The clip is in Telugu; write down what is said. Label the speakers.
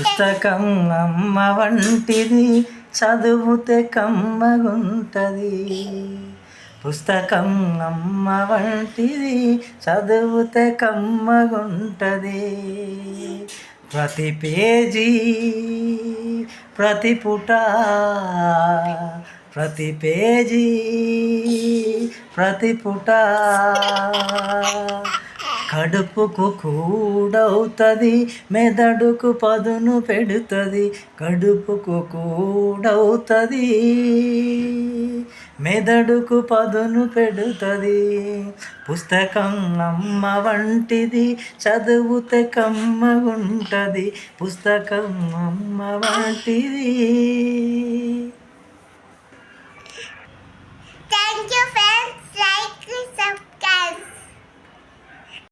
Speaker 1: పుస్తకం అమ్మ వంటిది చదువుతే కమ్మగుంటది. పుస్తకం అమ్మ వంటిది చదువుతే కమ్మగుంటది. ప్రతి పేజీ ప్రతి పుట ప్రతి పేజీ ప్రతి పుట. కడుపుకు కూడవుతుంది మెదడుకు పదును పెడుతుంది కడుపుకు కూడవుతుంది మెదడుకు పదును పెడుతుంది. పుస్తకం అమ్మ వంటిది చదువుతే కమ్మగుంటది పుస్తకం అమ్మ వంటిది.